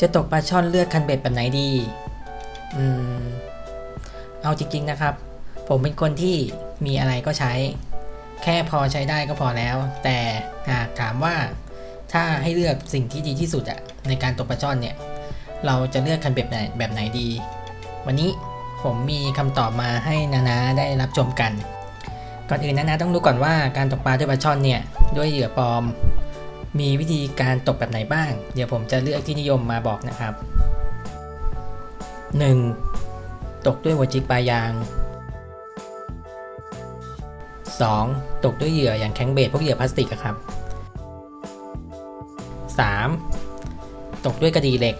จะตกปลาช่อนเลือกคันเบ็ดแบบไหนดี อืม เอาจริง ๆนะครับ ผมเป็นคนที่มีอะไรก็ใช้ แค่พอใช้ได้ก็พอแล้ว แต่หากถามว่าถ้าให้เลือกสิ่งที่ดีที่สุดอะในการตกปลาช่อนเนี่ย เราจะเลือกคันเบ็ดไหนแบบไหนดี วันนี้ผมมีคำตอบมาให้นานาได้รับชมกัน ก่อนอื่นนานาต้องรู้ก่อนว่าการตกปลาด้วยปลาช่อนเนี่ยด้วยเหยื่อปลอม มีวิธีการตกแบบไหนบ้าง เดี๋ยวผมจะเลือกที่นิยมมาบอกนะครับ 1. ตกด้วยหัวจิกปลายาง 2. ตกด้วยเหยื่ออย่างแข็งเบสพวกเหยื่อพลาสติกครับ 3. ตกด้วยกระดีเหล็ก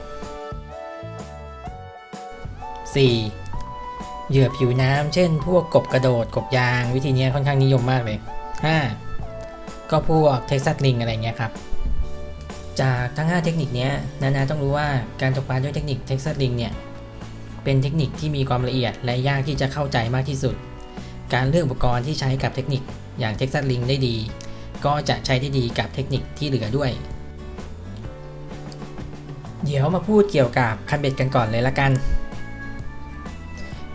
4. เหยื่อผิวน้ำเช่น พวกกบกระโดดกบยาง วิธีนี้ค่อนข้างนิยมมากเลย 5. ก็พวกเท็กซัสลิงอะไรเงี้ยครับ จากทั้ง 5 เทคนิคนี้นานาต้องรู้ว่าการตกปลาด้วยเทคนิคเท็กซัสลิงเนี่ย เป็นเทคนิคที่มีความละเอียดและยากที่จะเข้าใจมากที่สุด การเลือกอุปกรณ์ที่ใช้กับเทคนิคอย่างเท็กซัสลิงได้ดี ก็จะใช้ได้ดีกับเทคนิคที่เหลือด้วย เดี๋ยวมาพูดเกี่ยวกับคันเบ็ดกันก่อนเลยละกัน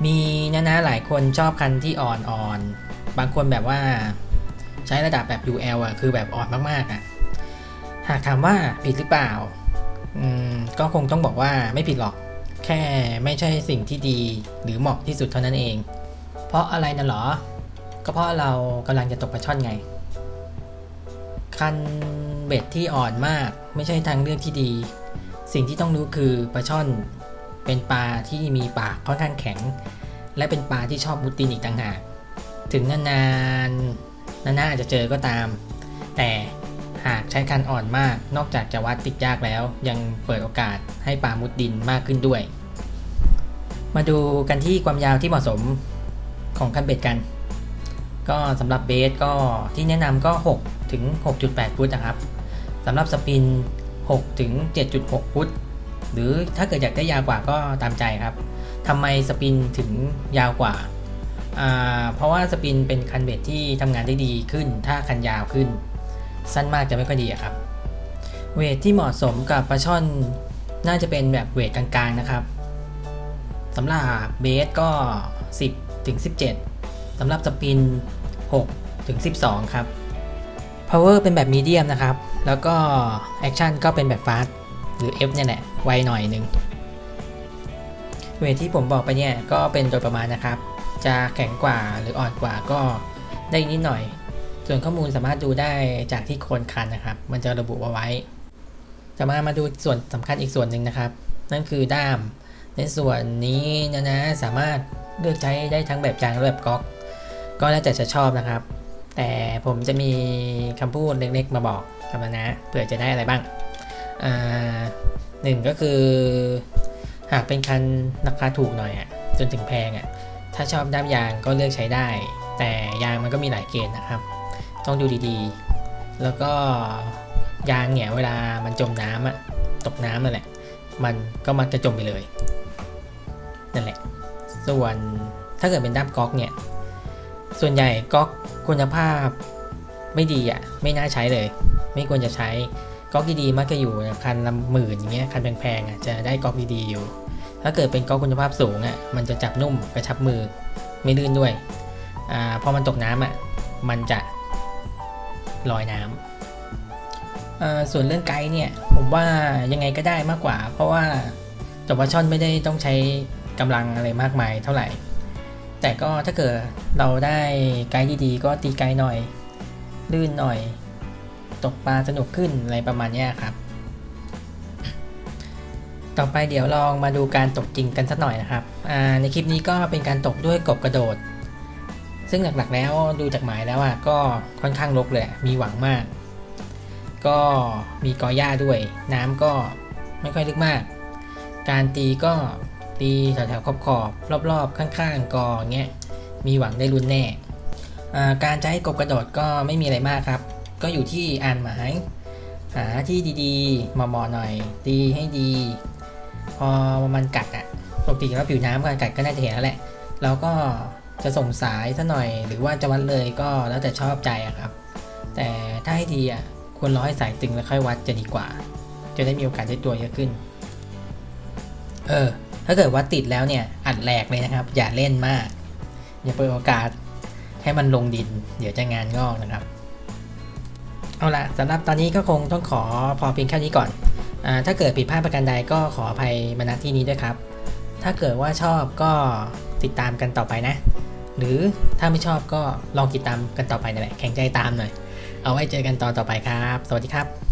มีนะนะหลายคนชอบคันที่อ่อนๆ บางคนแบบว่า ใช้ระดับแบบ UL อะคือแบบอ่อนมากๆอะหากถามว่าผิดหรือเปล่าอืมก็คงต้องบอกว่าไม่ผิดหรอก แค่ไม่ใช่สิ่งที่ดีหรือเหมาะที่สุดเท่านั้นเอง เพราะอะไรนะหรอ ก็เพราะเรากำลังจะตกปลาช่อนไง คันเบ็ดที่อ่อนมากไม่ใช่ทางเลือกที่ดี สิ่งที่ต้องรู้คือปลาช่อนเป็นปลาที่มีปากค่อนข้างแข็ง และเป็นปลาที่ชอบมุดดินอีกต่างหาก ถึงนานๆ นานๆอาจจะเจอก็ตาม แต่หากใช้คันอ่อนมาก นอกจากจะวัดติดยากแล้ว ยังเปิดโอกาสให้ปลามุดดินมากขึ้นด้วย มาดูกันที่ความยาวที่เหมาะสมของคันเบ็ดกัน ก็สำหรับเบสก็ที่แนะนำก็ 6 ถึง 6.8 ฟุตนะครับสำหรับสปิน 6 ถึง 7.6 ฟุต หรือถ้าเกิดอยากได้ยาวกว่าก็ตามใจครับทำไมสปินถึงยาวกว่าอ่า เพราะว่าสปินเป็นคันเบ็ดที่ทำงานได้ดีขึ้น ถ้าคันยาวขึ้น สั้นมากจะไม่ค่อยดีครับ เวทที่เหมาะสมกับปลาช่อนน่าจะเป็นแบบเวทกลางๆนะครับสำหรับเบสก็ 10ถึง17สำหรับสปิน6ถึง12 ครับ power เป็นแบบมีเดียมนะครับ แล้วก็แอคชั่นก็เป็นแบบฟาสหรือ F เนี่ยแหละไวหน่อยหนึ่ง เวทที่ผมบอกไปเนี่ยก็เป็นโดยประมาณนะครับ จะแข็งกว่าหรืออ่อนกว่าก็ได้นิดหน่อย ส่วนข้อมูลสามารถดูได้จากที่โคนคันนะครับ มันจะระบุเอาไว้จะมามาดูส่วนสำคัญอีกส่วนหนึ่งนะครับ นั่นคือด้าม ในส่วนนี้นะนะสามารถเลือกใช้ได้ทั้งแบบจางและแบบก๊อก ก็แล้วแต่จะชอบนะครับ แต่ผมจะมีคำพูดเล็กๆมาบอกกับนะนะเผื่อจะได้อะไรบ้างอ่าหนึ่งก็คือ หากเป็นคันราคาถูกหน่อยอะ่ะจนถึงแพงอะ่ะถ้าชอบด้ามยางก็เลือกใช้ได้ แต่ยางมันก็มีหลายเกณฑ์นะครับ ต้องดูดีๆ แล้วก็ยางเนี่ยเวลามันจมน้ำอะตกน้ำนั่นแหละ มันก็มักจะจมไปเลยนั่นแหละ ส่วนถ้าเกิดเป็นด้ามก๊อกเนี่ย ส่วนใหญ่ก๊อกคุณภาพไม่ดีอะ ไม่น่าใช้เลย ไม่ควรจะใช้ ก๊อกดีๆมักจะอยู่คันละหมื่นอย่างเงี้ยคันแพงๆอะจะได้ก๊อกดีๆอยู่ ถ้าเกิดเป็นก๊อกคุณภาพสูงอะมันจะจับนุ่มกระชับมือไม่ลื่นด้วยอ่าพอมันตกน้ำอะมันจะลอยน้ำอ่าส่วนเรื่องไกด์เนี่ยผมว่ายังไงก็ได้มากกว่า เพราะว่าจบว่าช่อนไม่ได้ต้องใช้กำลังอะไรมากมายเท่าไหร่ แต่ก็ถ้าเกิดเราได้ไกด์ดีๆ ก็ตีไกด์หน่อย ลื่นหน่อย ตกปลาสนุกขึ้นอะไรประมาณนี้ครับ ต่อไปเดี๋ยวลองมาดูการตกจริงกันสักหน่อยนะครับ ในคลิปนี้ก็เป็นการตกด้วยกบกระโดด ซึ่งหลักๆแล้วดูจากหมายแล้วอะก็ค่อนข้างรกเลยมีหวังมาก ก็มีกอหญ้าด้วย น้ำก็ไม่ค่อยลึกมาก การตีก็ตีแถวๆขอบๆรอบๆ ข้างๆกอเงี้ยมีหวังได้ลุ้นแน่ การจะให้กบกระโดดก็ไม่มีอะไรมากครับ ก็อยู่ที่อ่านหมาย หาที่ดีๆเหมาะๆหน่อย ตีให้ดี พอมันกัดอะปกติแล้วผิวน้ำการกัดก็น่าจะเห็นแล้วแหละเราก็จะส่งสายซะหน่อย หรือว่าจะวัดเลยก็แล้วแต่ชอบใจอะครับ แต่ถ้าให้ดีอะควรรอให้สายตึงแล้วค่อยวัดจะดีกว่า จะได้มีโอกาสได้ตัวเยอะขึ้น เออ ถ้าเกิดว่าติดแล้วเนี่ย อัดแหลกเลยนะครับ อย่าเล่นมาก อย่าเปิดโอกาสให้มันลงดิน เดี๋ยวจะงานงอกนะครับ เอาละสำหรับตอนนี้ก็คงต้องขอพอเพียงแค่นี้ก่อนอถ้าเกิดผิดพลาดประการใดก็ขออภัยมาณที่นี้ด้วยครับ ถ้าเกิดว่าชอบก็ติดตามกันต่อไปนะ หรือถ้าไม่ชอบก็ลองติดตามกันต่อไปนั่นแหละแข่งใจตามหน่อย เอาไว้เจอกันตอนต่อไปครับ สวัสดีครับ